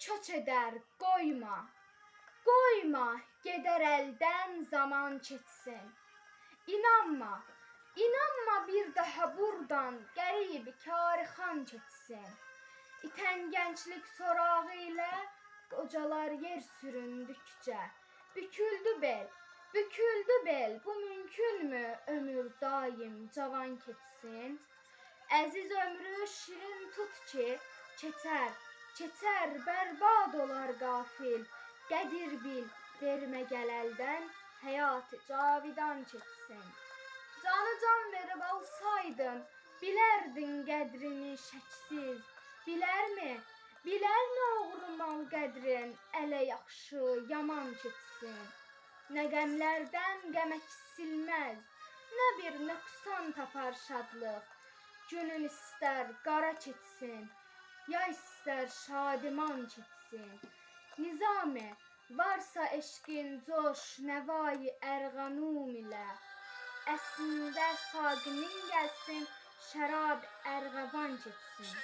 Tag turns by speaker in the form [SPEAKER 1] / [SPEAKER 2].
[SPEAKER 1] Cavanlıq köç edər, qoyma. Qoyma, gedər əldən zaman keçsin. İnanma, inanma bir daha burdan qərib karixan keçsin. İtən gənclik sorağı ilə qocalar yer süründükcə büküldü bel, büküldü bel. Bu mümkünmü ömür daim cavan keçsin? Əziz ömrü şirin tut ki, keçər, keçər, bərbad olar qafil. Qədir bil, vermə gəl əldən, həyat cavidan keçsin. Canı can verib alsaydın, bilərdin qədrini şəksiz. Bilərmi? Bilərmi oğru mal qədrin, ələ yaxşı, yaman keçsin. Nə qəmlərdən qəmək silməz, nə bir nöqsan tapar şadlıq. Günün istər qara keçsin, ya istər şadiman keçsin. Nizami, varsa eşqin coş nəvai ərğanum ilə. Əslində saqinin gəlsin, şərab ərğavan keçsin.